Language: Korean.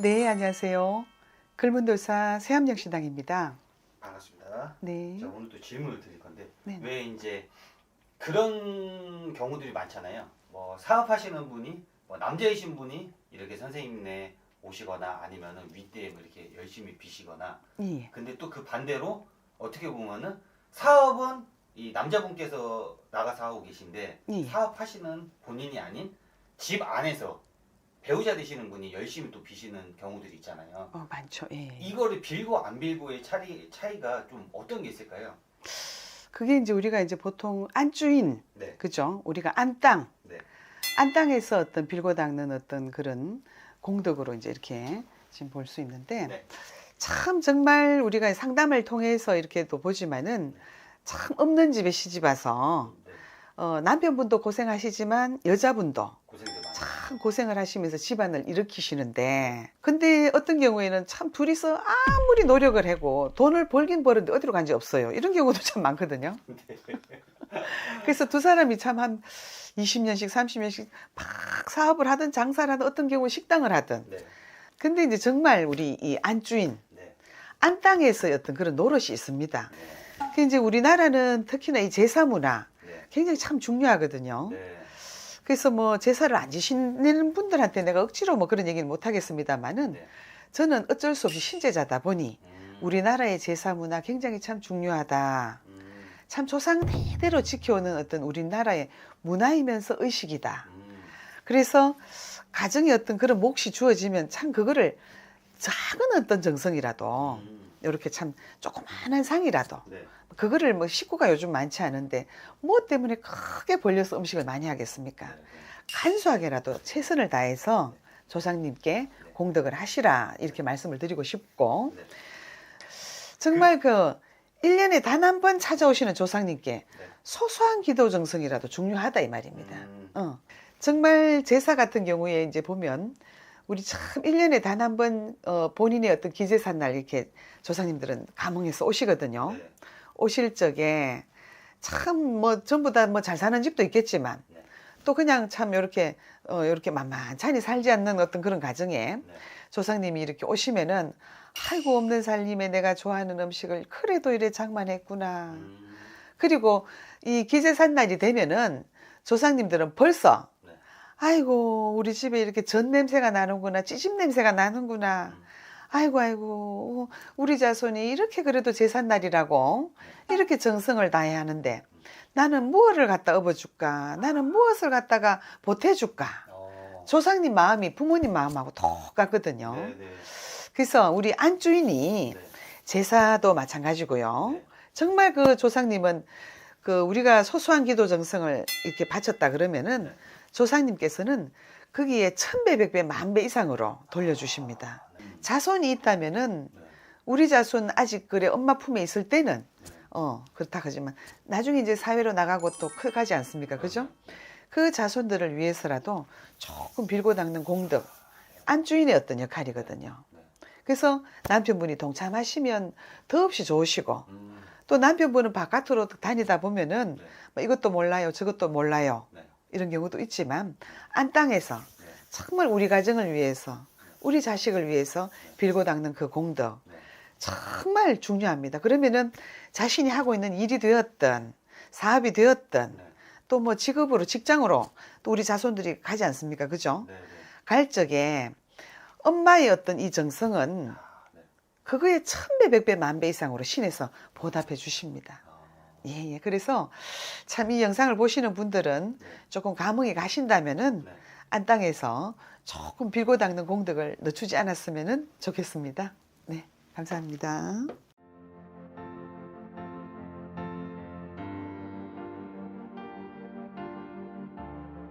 네, 안녕하세요. 글문도사 세암역신당입니다. 반갑습니다. 네. 자, 오늘 또 질문을 드릴 건데 네. 왜 이제 그런 경우들이 많잖아요. 뭐 사업하시는 분이 뭐 남자이신 분이 이렇게 선생님네 오시거나 아니면은 윗대 뭐 이렇게 열심히 비시거나 예. 근데 또 그 반대로 어떻게 보면은 사업은 이 남자분께서 나가서 하고 계신데 예. 사업하시는 본인이 아닌 집 안에서 배우자 되시는 분이 열심히 또 비시는 경우들이 있잖아요. 어, 많죠. 예. 이거를 빌고 안 빌고의 차이, 차이가 좀 어떤 게 있을까요? 그게 이제 우리가 이제 보통 안주인, 네. 그죠? 우리가 안땅, 네. 안땅에서 어떤 빌고 닦는 어떤 그런 공덕으로 이제 이렇게 지금 볼 수 있는데 네. 참 정말 우리가 상담을 통해서 이렇게 또 보지만은 참 없는 집에 시집 와서 네. 어, 남편분도 고생하시지만 여자분도 참 고생을 하시면서 집안을 일으키시는데 근데 어떤 경우에는 참 둘이서 아무리 노력을 하고 돈을 벌긴 버는데 어디로 간지 없어요 이런 경우도 참 많거든요 그래서 두 사람이 참 한 20년씩 30년씩 막 사업을 하든 장사를 하든 어떤 경우 식당을 하든 네. 근데 이제 정말 우리 이 안주인 네. 안땅에서의 어떤 그런 노릇이 있습니다 네. 그 이제 우리나라는 특히나 이 제사 문화 네. 굉장히 참 중요하거든요 네. 그래서 뭐 제사를 안 지시는 분들한테 내가 억지로 뭐 그런 얘기는 못 하겠습니다만은 네. 저는 어쩔 수 없이 신제자다 보니 음. 우리나라의 제사 문화 굉장히 참 중요하다. 음. 참 조상 대대로 지켜오는 어떤 우리나라의 문화이면서 의식이다. 음. 그래서 가정에 어떤 그런 몫이 주어지면 참 그거를 작은 어떤 정성이라도 음. 이렇게 참 조그마한 상이라도 네. 그거를 뭐 식구가 요즘 많지 않은데 뭐 때문에 크게 벌려서 음식을 많이 하겠습니까? 네. 네. 간소하게라도 최선을 다해서 조상님께 공덕을 하시라 이렇게 말씀을 드리고 싶고 네. 정말 그 1년에 단 한 번 찾아오시는 조상님께 네. 소소한 기도 정성이라도 중요하다 이 말입니다. 음. 어. 정말 제사 같은 경우에 이제 보면 우리 참 1년에 단 한번 어, 본인의 어떤 기제산 날 이렇게 조상님들은 감흥해서 오시거든요. 네. 오실 적에 참 뭐 전부 다 뭐 잘 사는 집도 있겠지만 네. 또 그냥 참 이렇게 어 이렇게 만만찮이 살지 않는 어떤 그런 가정에 네. 조상님이 이렇게 오시면은 아이고 없는 살림에 내가 좋아하는 음식을 그래도 이래 장만했구나. 음. 그리고 이 기제산 날이 되면은 조상님들은 벌써 네. 아이고 우리 집에 이렇게 전 냄새가 나는구나 찌짐 냄새가 나는구나 음. 아이고 아이고 우리 자손이 이렇게 그래도 제삿날이라고 이렇게 정성을 다해야 하는데 나는 무엇을 갖다 업어줄까 나는 무엇을 갖다가 보태줄까 어. 조상님 마음이 부모님 마음하고 똑같거든요 네. 네. 그래서 우리 안주인이 네. 제사도 마찬가지고요 네. 정말 그 조상님은 그 우리가 소소한 기도 정성을 이렇게 바쳤다 그러면은 네. 조상님께서는 거기에 천배 백배 만배 이상으로 돌려주십니다. 음. 자손이 있다면은 네. 우리 자손 아직 그래 엄마 품에 있을 때는 네. 어 그렇다 하지만 나중에 이제 사회로 나가고 또 커가지 않습니까 그죠 그 자손들을 위해서라도 조금 빌고 닦는 공덕 안주인의 어떤 역할이거든요 네. 그래서 남편분이 동참하시면 더없이 좋으시고 음. 또 남편분은 바깥으로 다니다 보면은 네. 뭐 이것도 몰라요 저것도 몰라요 네. 이런 경우도 있지만 안땅에서 네. 정말 우리 가정을 위해서 우리 자식을 위해서 빌고 닦는 그 공덕 네. 정말 중요합니다. 그러면은 자신이 하고 있는 일이 되었던 사업이 되었던 네. 또뭐 직업으로 직장으로 또 우리 자손들이 가지 않습니까? 그죠? 네. 네. 갈 적에 엄마의 어떤 이 정성은 아, 네. 그거에 천배 백배 만배 이상으로 신에서 보답해 주십니다. 어. 예, 예. 그래서 참 이 영상을 보시는 분들은 네. 조금 감흥이 가신다면은 네. 안땅에서 조금 빌고 닦는 공덕을 늦추지 않았으면 좋겠습니다. 네, 감사합니다.